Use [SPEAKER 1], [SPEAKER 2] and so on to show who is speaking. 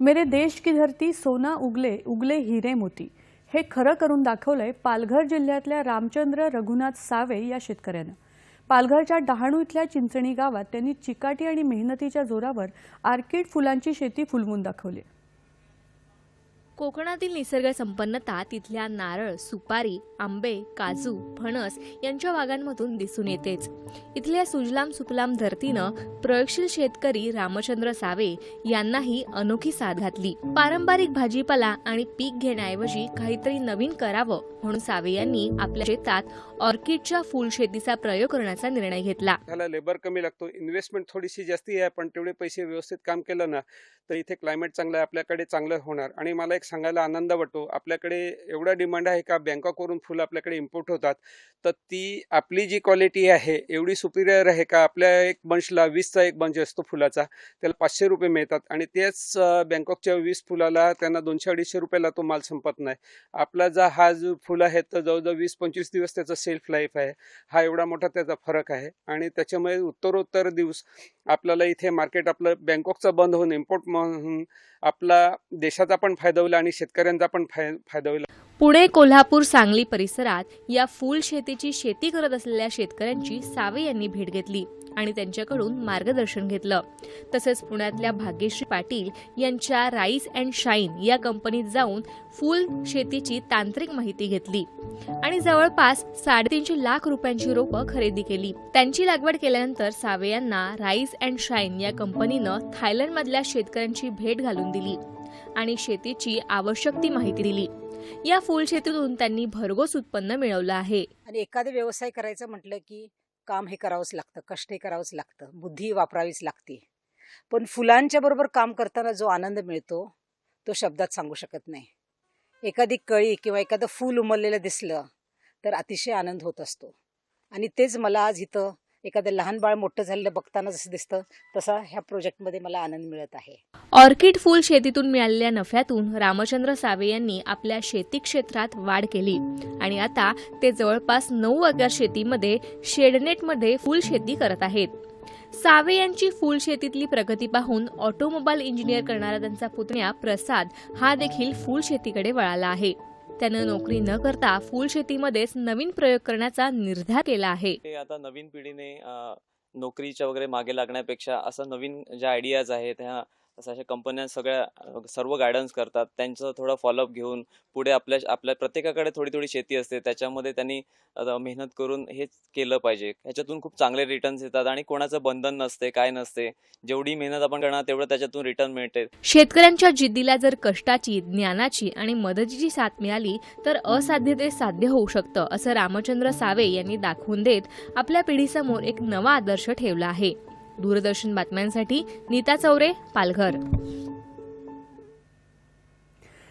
[SPEAKER 1] मेरे देश की धरती सोना उगले उगले हिरे मोती. हे खरं करून दाखवलंय पालघर जिल्ह्यातल्या रामचंद्र रघुनाथ सावे या शेतकऱ्यानं. पालघरच्या डहाणू इथल्या चिंचणी गावात त्यांनी चिकाटी आणि मेहनतीच्या जोरावर आर्किड फुलांची शेती फुलवून दाखवली.
[SPEAKER 2] कोकणातील निसर्ग संपन्नता तिथल्या नारळ सुपारी आंबे काजू फणस यांच्या बागांमधून दिसून येतेच. इथल्या सुजलाम सुफलाम धरतीनं प्रयोगशील शेतकरी रामचंद्र सावे यांनाही अनोखी साथ घातली. पारंपरिक भाजीपाला आणि पीक घेण्याऐवजी काहीतरी नवीन करावं म्हणून सावे यांनी आपल्या शेतात ऑर्किडच्या फुल शेतीचा प्रयोग करण्याचा निर्णय घेतला.
[SPEAKER 3] त्याला लेबर कमी लागतो. इन्व्हेस्टमेंट थोडीशी जास्ती आहे पण तेवढे पैसे व्यवस्थित काम केलं ना तर इथे क्लायमेट चांगलं आहे आपल्याकडे चांगलं होणार. आणि मला एक सांगायला आनंद वाटतो. आपल्याकडे एवढा डिमांड आहे का? बँकॉकवरून फुलं आपल्याकडे इम्पोर्ट होतात. तर ती आपली जी क्वालिटी आहे एवढी सुपिरियर आहे का? आपल्या एक बंचला वीसचा एक बंच असतो फुलाचा त्याला पाचशे रुपये मिळतात. आणि तेच बँकॉकच्या वीस फुलाला त्यांना दोनशे अडीचशे रुपयाला तो माल संपत नाही. आपला जा हा जो फुल आहे तर जवळजवळ वीस पंचवीस दिवस त्याचा सेल्फ लाईफ आहे. हा एवढा मोठा त्याचा फरक आहे. आणि त्याच्यामुळे उत्तरोत्तर दिवस आपल्याला इथे मार्केट आपलं बँकॉकचं बंद होऊन इम्पोर्ट म्हणून आपला देशाचा पण फायदा होईल. आणि शेतकऱ्यांचा पण फायदा होईल.
[SPEAKER 2] पुणे कोल्हापूर सांगली परिसरात या फूल शेतीची शेती करत असलेल्या शेतकऱ्यांची सावे यांनी भेट घेतली आणि त्यांच्याकडून मार्गदर्शन घेतलं. तसेच पुण्यातल्या भाग्यश्री पाटील यांच्या राईस अँड शाईन या कंपनीत जाऊन फूल शेतीची तांत्रिक माहिती घेतली आणि जवळपास साडेतीनशे लाख रुपयांची रोपं खरेदी केली. त्यांची लागवड केल्यानंतर सावे यांना राईस अँड शाईन या कंपनीनं थायलंडमधल्या शेतकऱ्यांची भेट घालून दिली. आणि शेतीची आवश्यक ती माहिती दिली. या फूल शेतीतून त्यांनी भरघोस उत्पन्न मिळवलं आहे.
[SPEAKER 4] आणि एखादा व्यवसाय करायचं म्हटलं की काम हे करावंच लागतं कष्ट हे करावंच लागतं बुद्धी वापरावीच लागते. पण फुलांच्या बरोबर काम करताना जो आनंद मिळतो तो शब्दात सांगू शकत नाही. एखादी कळी किंवा एखादं फूल उमललेलं दिसलं तर अतिशय आनंद होत असतो. आणि तेच मला आज इथं एखादं लहान बाळ मोठं झालेलं बघताना जसं दिसतं तसा ह्या प्रोजेक्टमध्ये मला आनंद मिळत आहे.
[SPEAKER 2] ऑर्किड फुल शेतीतून मिळालेल्या नफ्यातून रामचंद्र सावे यांनी आपल्या शेती क्षेत्रात वाढ केली. आणि आता ते जवळपास नऊ एकर शेतीमध्ये शेडनेटमध्ये फुल शेती करत आहेत. सावे यांची फुल शेतीतली प्रगती पाहून ऑटोमोबाईल इंजिनियर करणारा त्यांचा पुतण्या प्रसाद हा देखील फुल शेतीकडे वळाला आहे. त्यानं नोकरी न करता फुल शेतीमध्येच नवीन प्रयोग करण्याचा निर्धार केला आहे.
[SPEAKER 5] ते आता नवीन पिढीने नोकरीच्या वगैरे मागे लागण्यापेक्षा असं नवीन ज्या आयडियाज आहेत ह्या तसं अशा कंपन्या सगळ्या सर्व गायडन्स करतात. त्यांचं थोडं फॉलोअप घेऊन पुढे आपल्या आपल्या प्रत्येकाकडे थोडी थोडी शेती असते. त्याच्यामध्ये त्यांनी मेहनत करून हेच केलं पाहिजे. ह्याच्यातून खूप चांगले रिटर्न्स येतात आणि कोणाचं बंधन नसते काय नसते. जेवढी मेहनत आपण करणार तेवढं त्याच्यातून रिटर्न मिळते.
[SPEAKER 2] शेतकऱ्यांच्या जिद्दीला जर कष्टाची ज्ञानाची आणि मदतीची साथ मिळाली तर असाध्य ते साध्य होऊ शकतं असं रामचंद्र सावे यांनी दाखवून देत आपल्या पिढीसमोर एक नवा आदर्श ठेवला आहे. दूरदर्शन बातम्यांसाठी नीता चौरे पालघर